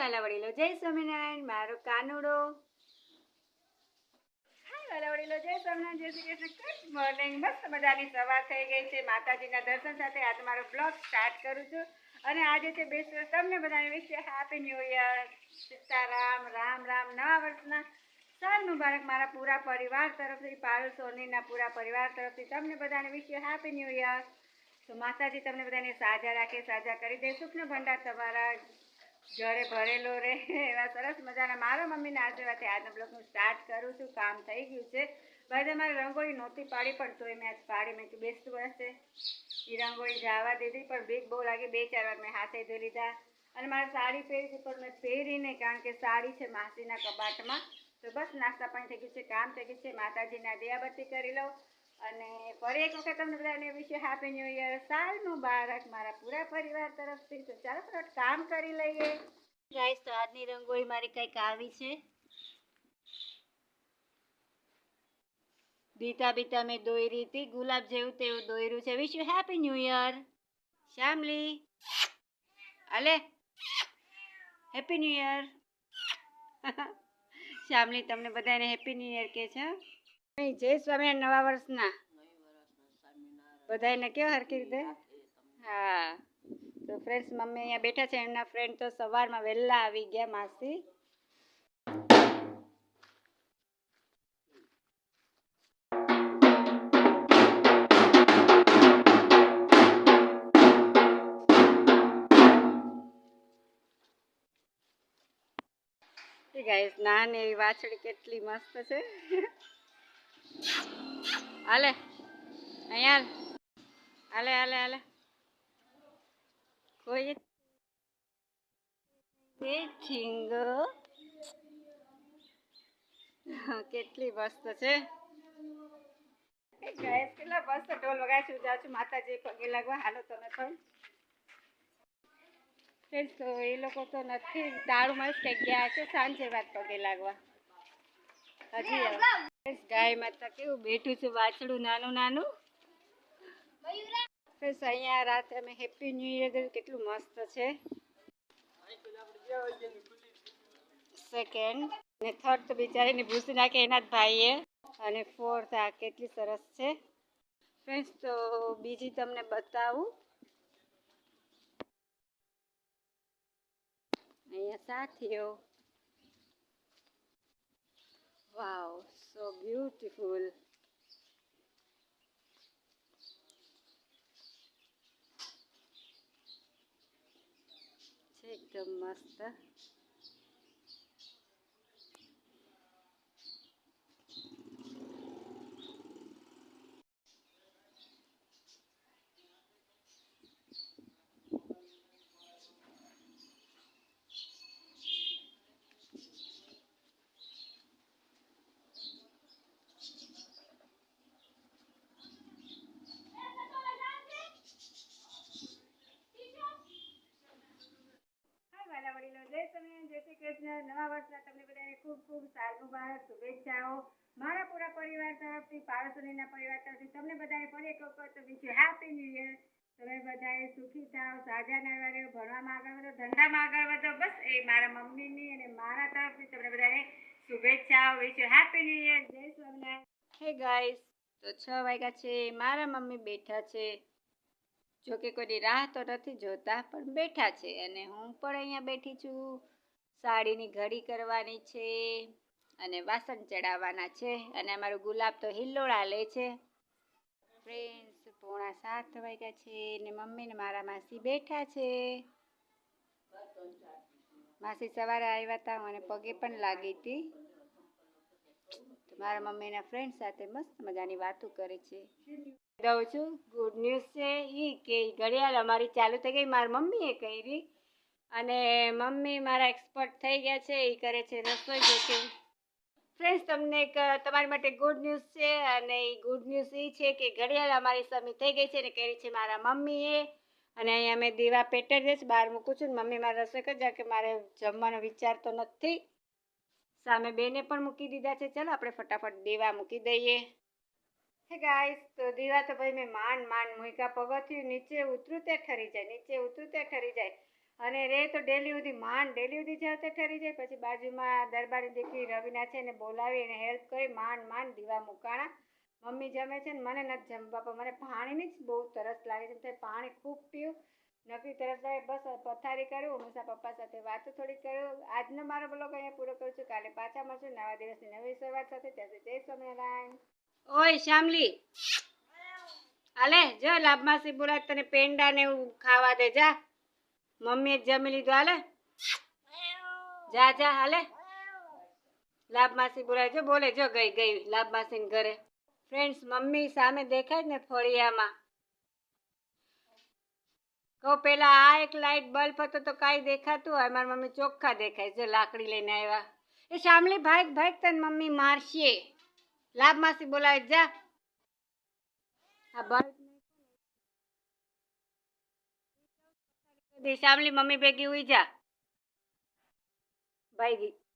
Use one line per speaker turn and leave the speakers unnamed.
વાલા વડીલો જય સ્વામિનારાયણ, મારો કાનુડો. હાય વડીલો જય સ્વામિનારાયણ, જય શ્રી કૃષ્ણ. ગુડ મોર્નિંગ મસ્ત મજાની સવાર થઈ ગઈ છે. માતાજીના દર્શન સાથે આજે મારો બ્લોગ સ્ટાર્ટ કરું છું. અને આજે છે બેસ્ટ તમને બધાને વિશે happy new year Sitaram, Ram Ram. નવા વર્ષના સાલ મુબારક મારા પૂરા પરિવાર તરફથી, પારુલ સોનીના પૂરા પરિવાર તરફથી તમને બધાને વિશે હેપી ન્યૂ યર તો માતાજી તમને બધાને સાજા રાખે, સાજા કરી દે. સુખનો ભંડાર તમારા ઘરે ભરેલો રહે, એવા સરસ મજાના. મારા મમ્મીના આશીર્વાદથી આજનો બ્લોગ હું સ્ટાર્ટ કરું છું. કામ થઈ ગયું છે. ભાઈ મારે રંગોળી નહોતી પાડી, પણ તોય મેં આજ પાડી. મેં કીધું, બેસતું હશે એ રંગોળી જવા દીધી, પણ બીક બહુ લાગી. બે, ચાર વાર મેં હાથે ધોઈ લીધા. અને મારે સાડી પહેરી છે, પણ મેં પહેરી નહીં, કારણ કે સાડી છે માસીના કબાટમાં. તો બસ નાસ્તા પાણી થઈ ગયું છે, કામ થઈ ગયું છે. માતાજીના દિયાબત્તી કરી લઉં. અને ફરી એક વખત તમને બધાને વિશે હેપી ન્યૂ યર સાલ મુબારક મારા પૂરા પરિવાર તરફથી. તો ચાલો થોડું કામ કરી લઈએ. ગાઈસ તો આજની રંગોળી મારી કંઈક આવી છે. બીતા બીતા મેં દોયરી હતી. ગુલાબ જેવું તેવું દોયરું છે. Wish you happy new year Shyamali અલે હેપી ન્યૂ યર શ્યામલી તમને બધાને હેપી ન્યૂ યર કે છે. જય સ્વામિનારાયણ નવા વર્ષના. બધાને કેવો હરખી રીતે? હા. તો ફ્રેન્ડ્સ મમ્મી અહીંયા બેઠા છે, એમના ફ્રેન્ડ તો સવારમાં વહેલા આવી ગયા માસી. ગાઈસ નાની એવી વાછડી કેટલી મસ્ત છે. હાલે. અહીંયા હાલે. હાલે હાલે કોઈ ઠીંગો કેટલી મસ્ત છે. ગાઈસ કેટલા મસ્ત ઢોલ વગાડે છે. જાઉં છું માતાજી પગે લાગવા. હાલો તો નથી ફ્રેન્ડ્સ, તો એ લોકો તો નથી. જ કંઈક ગયા છે? સાંજે વાત પગે લાગવા. હજી ગાય માતા કેવું બેઠું છે વાછડું નાનું નાનું? ફ્રેન્ડ્સ અહીંયા રાતે અમે હેપી ન્યૂ યર કર્યું કેટલું મસ્ત છે. સેકન્ડ ને થર્ડ તો બિચારીને ભૂસી નાખે એના જ ભાઈએ. અને ફોર્થ આ કેટલી સરસ છે. ફ્રેન્ડ્સ તો બીજી તમને બતાવું. અહીંયા સાથીઓ Wow, so beautiful. Take the master. Krishna નવા વર્ષના તમને બધાને ખૂબ ખૂબ સાલ મુબારક શુભેચ્છાઓ. મારા પૂરા પરિવાર તરફથી પારસોનીના પરિવાર તરફથી તમને બધાને ફરી એક વખત વિશે હેપી ન્યૂ યર તમે બધાએ સુખી થાવ સાજા ના રહ્યો, ભણવામાં આગળ વધો, ધંધામાં આગળ વધો. બસ એ મારા મમ્મીની અને મારા તરફથી તમને બધાને શુભેચ્છાઓ, વિશે હેપી ન્યૂ યર જય સ્વામિનારાયણ. હે ગાઈસ તો છ વાગ્યા છે. મારા મમ્મી બેઠા છે. જો કે કોઈની રાહ તો નથી જોતા, પણ બેઠા છે. અને હું પણ અહીંયા બેઠી છું. સાડીની ઘડી કરવાની છે અને વાસણ ચડાવવાના છે અને અમારું ગુલાબ તો હિલ્લોળા લે છે. ફ્રેન્ડ્સ પોણા સાત વાગ્યા છે ને મમ્મી ને મારા માસી બેઠા છે. માસી સવારે આવ્યા હતા મને પગે પણ લાગી હતી. મારા મમ્મીના ફ્રેન્ડ સાથે મસ્ત મજાની વાતો કરે છે. દઉં છું. ગુડ ન્યૂઝ છે એ કે ઘડિયાળ અમારી ચાલુ થઈ ગઈ. મારી મમ્મીએ કરી. અને મમ્મી મારા એક્સપર્ટ થઈ ગયા છે એ કરે છે રસોઈ કુકિંગ ફ્રેન્ડ્સ તમને એક, તમારી માટે ગુડ ન્યૂઝ છે અને એ ગુડ ન્યૂઝ એ છે કે ઘડિયાળ અમારી સમી થઈ ગઈ છે ને કરી છે મારા મમ્મીએ. અને અહીંયા મેં દીવા પેટર જઈશ બહાર મૂકું છું મમ્મી મારે રસોઈ કરી કે મારે જમવાનો વિચાર તો નથી. સામે બેને પણ મૂકી દીધા છે, ચાલો આપણે ફટાફટ દીવા મૂકી દઈએ. હે ગાઈસ તો દીવા તો ભાઈ મેં માંડ માંડ મૂક્યા, પગથિયું નીચે ઉતરું તે ઠરી જાય, નીચે ઉતરું તે ઠરી જાય. અને રે તો ડેલી સુધી માંડ ડેલી સુધી જાતે ઠરી જાય. પછી બાજુમાં દરબારની દીકરી રવિના છે એને બોલાવી એને હેલ્પ કરી માંડ માંડ દીવા મુકાણા. મમ્મી જમે છે ને મને નથી જમ બાપા, મને પાણીની જ બહુ તરસ લાગે છે. પાણી ખૂબ પીવું નકરી તરસ લાગે, બસ પથારી કરું ઉનુસા પપ્પા સાથે વાતો થોડી કરું. આજનો મારો બ્લોગ અહીંયા પૂરો કરું છું. કાલે પાછા મળશું નવા દિવસની નવી શરૂઆત સાથે. ત્યાં જય સ્વામિનારાયણ. ઓય, શ્યામલી. હાલે, જો લાભમાસી બોલાય તને પેંડા ને એવું ખાવા દે, જા. મમ્મીએ જમી લીધું હાલે? જા જા હાલે? લાભ માસી બોલાય જો બોલે જો ગઈ ગઈ લાભ માસી ઘરે. ફ્રેન્ડ્સ મમ્મી સામે દેખાય ને ફળિયામાં. કહું પેલા આ એક લાઇટ બલ્બ હતો તો કાંઈ દેખાતું હોય? મારી મમ્મી ચોખ્ખા દેખાય જો લાકડી લઈને આવ્યા. એ શામલી ભાઈક ભાઈક તને મમ્મી મારશે. લાભમાસી બોલાય જા. આ બલ્બ શામલી મમ્મી ભેગી ઉઈ જા. ભાઈ ગઈ